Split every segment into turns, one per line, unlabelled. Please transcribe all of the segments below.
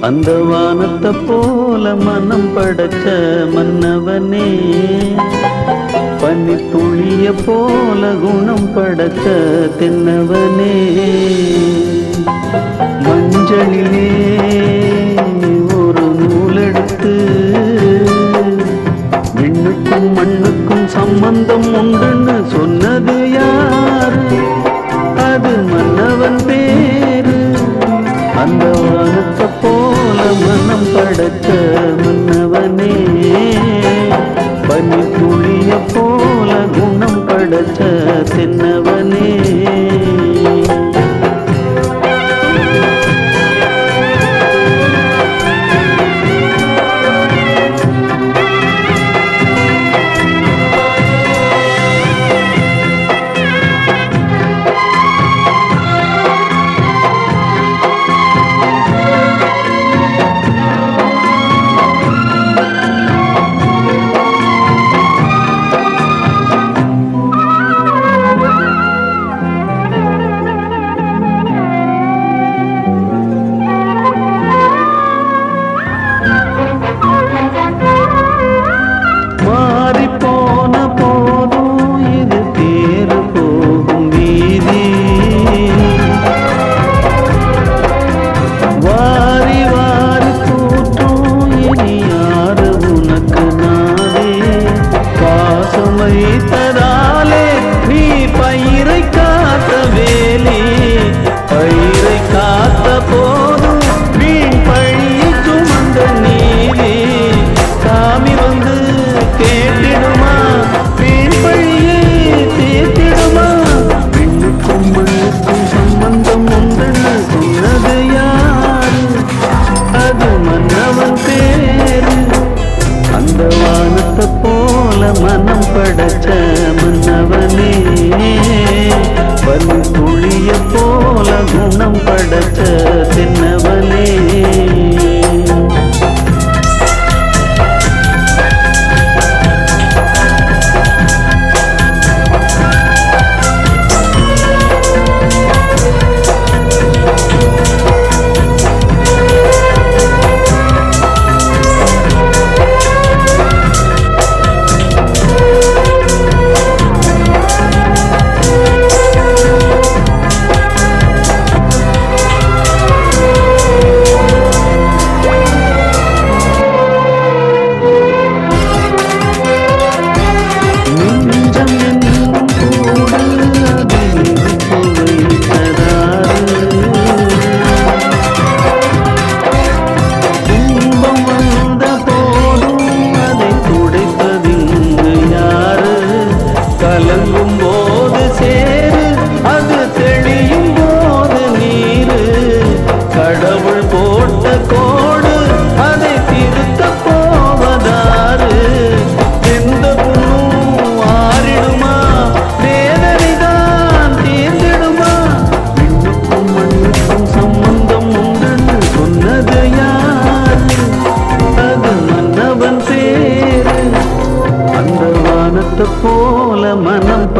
அந்த வானத்தை போல மனம் படைச்ச மன்னவனே. பனி துளிய போல குணம் படைச்ச தின்னவனே. மஞ்சளிலே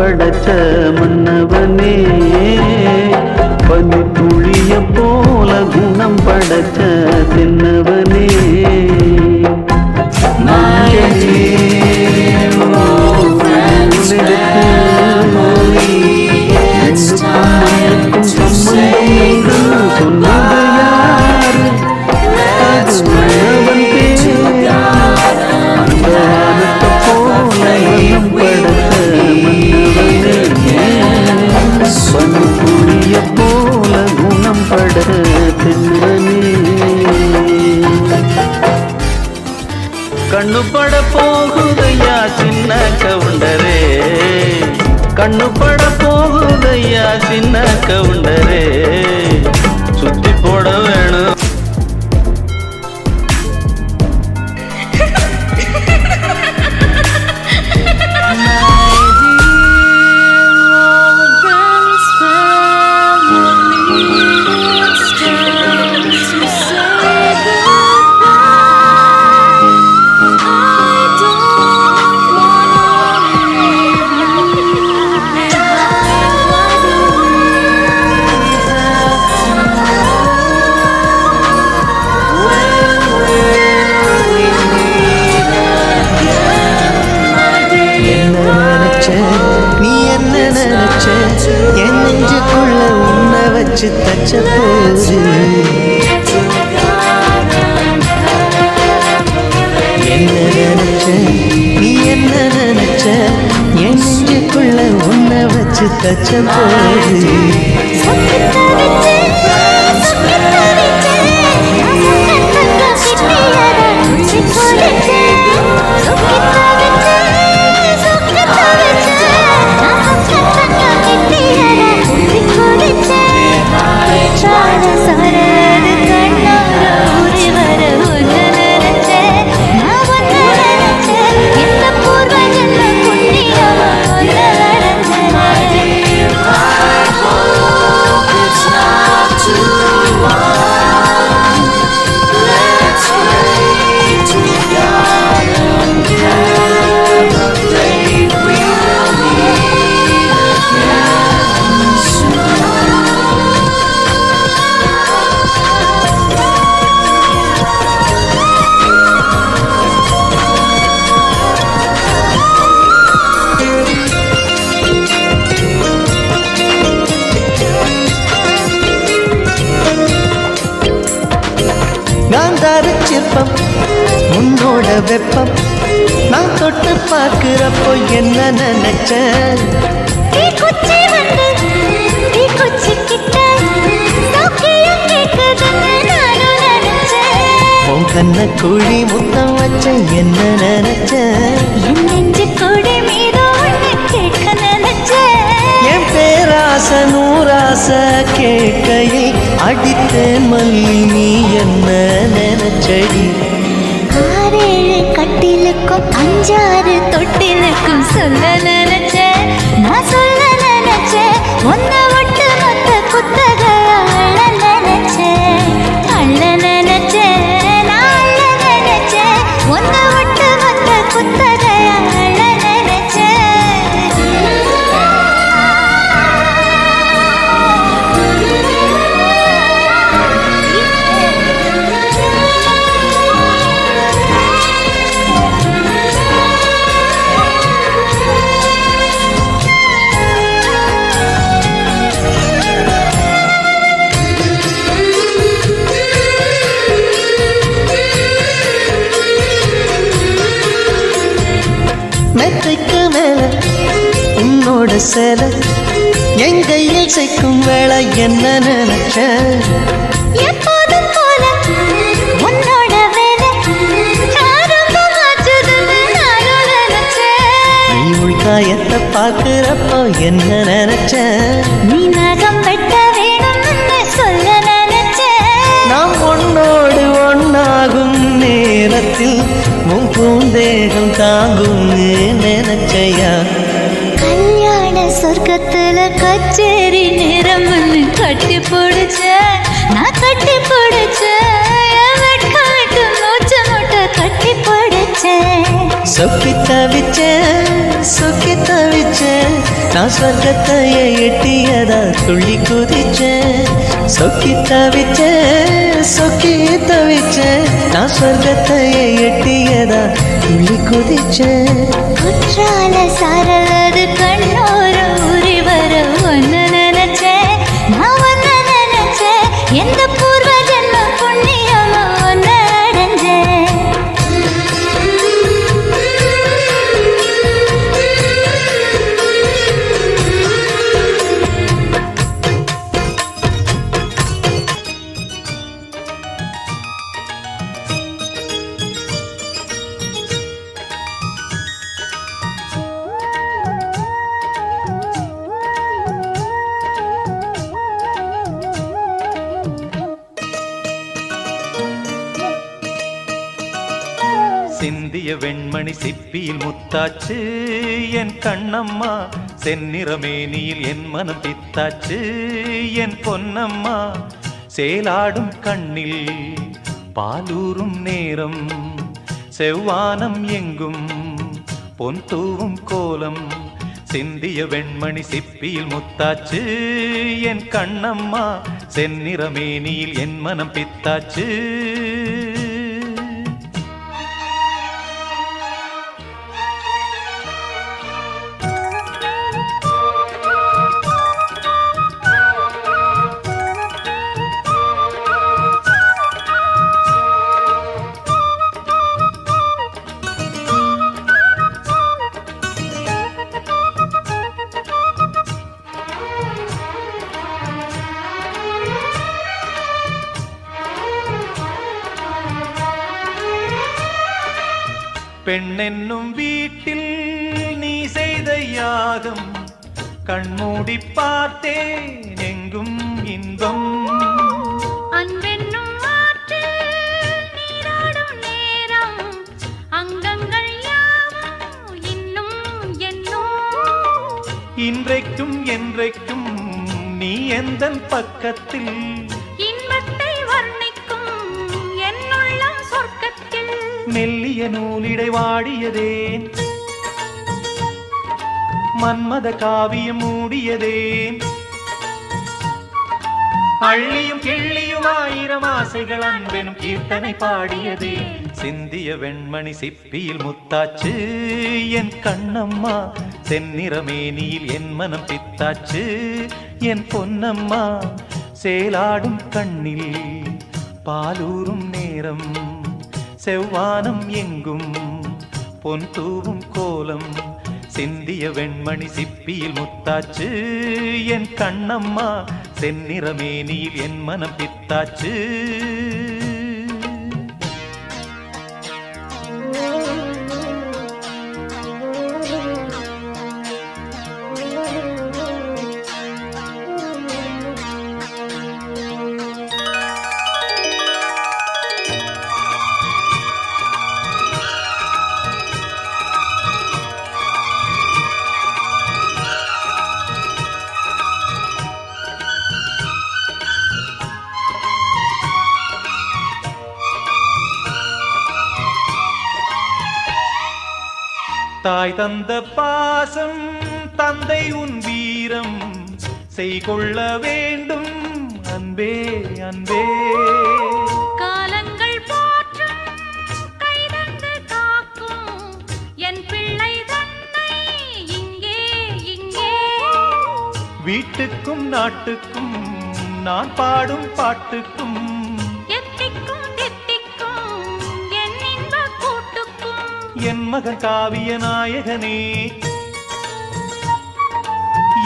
படைச்ச மன்னவனே. பனி துளிய போல குணம் படைச்ச தென்னவன்
உன்னை வச்சு வெப்பம் நான் தொட்டு பார்க்கிறப்போ என்ன நினைச்சேன்
நீ குச்சி வந்து நீ குச்சி கிட்ட சௌக்கியம் கேட்குதுன்னு நானும் நினைச்சேன்.
உன் கண்ண குழி முத்தம் வச்ச என்ன நினைச்சேன்
என் நெஞ்சு கொடி மீது கேட்க நினைச்சேன்.
என் பேராச நூராச கேட்கையை அடித்தேன் மல்லி நீ என்ன நினைச்சடி?
கட்டிலுக்கும் அஞ்சாறு தொட்டிலுக்கும் சொல்ல
மெத்தைக்கு மேல உன்னோட சேலை. என் கையில் சேர்க்கும் வேலை என்ன நினைச்சேன்
எப்போதும் போல உன்னோட வேலை
நீ உள்காயத்தை பார்க்கிறப்போ என்ன நினைச்சேன்
நீ நகம் வெட்ட வேணும்னு சொல்ல நினைச்சேன்.
நாம் ஒன்னோடு ஒன்னாகும் நேரத்தில் உன் பூந்தேகம் தாங்கும்னு
சொர்க்கத்துல கச்சேரி நேரம்னு கட்டி பிடிச்ச நான் கட்டி பிடிச்ச வெட்காட்டு மூச்சு முட்டை கட்டி பிடிச்சேன்
சொக்கி தவிச்சேன் சொக்கி தவிச்சேன் நான் சொர்க்கத்தையே எட்டியதா துள்ளி குதிச்சேன் சொக்கி தவிச்சேன் சொக்கி தவிச்சேன் நான் சொர்க்கத்தையே எட்டியதா துள்ளி குதிச்சேன்
குற்றால சாரலது கண்ணோர
சிந்திய வெண்மணி சிப்பியில் முத்தாச்சு என் கண்ணம்மா செந்நிறமேனியில் என் மனம் பித்தாச்சு என் பொன்னம்மா சேலாடும் கண்ணில் பாலூரும் நேரம் செவ்வானம் எங்கும் பொன் தூவும் கோலம். சிந்திய வெண்மணி சிப்பியில் முத்தாச்சு என் கண்ணம்மா செந்நிறமேனியில் என் மனம் பித்தாச்சு பெண்ணென்னும் வீட்டில் நீ செய்த யாகம். கண்மூடி பார்த்தேன் எங்கும் இன்பம்.
அன்பென்னும் நேரம். அங்கங்கள் இன்னும்
இன்றைக்கும் என்றைக்கும் நீ எந்தன் பக்கத்தில் மெல்லிய நூலிடை வாடியதே மன்மத காவியம் மூடியதே அள்ளியும் கிள்ளியும் ஆயிரம் ஆசைகள் அன்பெனும் கீர்த்தனை பாடியதே சிந்திய வெண்மணி சிப்பியில் முத்தாச்சு என் கண்ணம்மா. செந்நிறமேனியில் என் மனம் பித்தாச்சு என் பொன்னம்மா. சேலாடும் கண்ணில் பாலூரும் நேரம் செவ்வானம் எங்கும்? பொன் தூவும் கோலம் சிந்திய வெண்மணி சிப்பியில் முத்தாச்சு. என் கண்ணம்மா செந்நிறமேனியில் என் மனம் பித்தாச்சு. தாய் தந்த பாசம் தந்தை உன் வீரம். செய்கொள்ள வேண்டும் அன்பே அன்பே.
காலங்கள் போற்றும் கைதந்து காக்கும். என் பிள்ளை தன்னை இங்கே இங்கே.
வீட்டுக்கும் நாட்டுக்கும் நான் பாடும் பாட்டுக்கும் என் மகன் காவிய நாயகனே.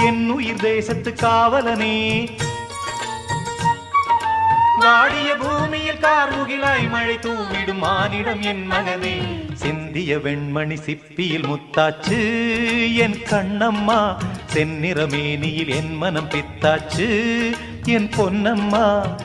என் உயிர் தேசத்து காவலனே. வாடிய பூமியில் கார்முகிலாய் மழை தூவிடும் மானிடம் என் மகனே. சிந்திய வெண்மணி சிப்பியில் முத்தாச்சு என் கண்ணம்மா. செந்நிறமேனியில் என் மனம் பித்தாச்சு என் பொன்னம்மா.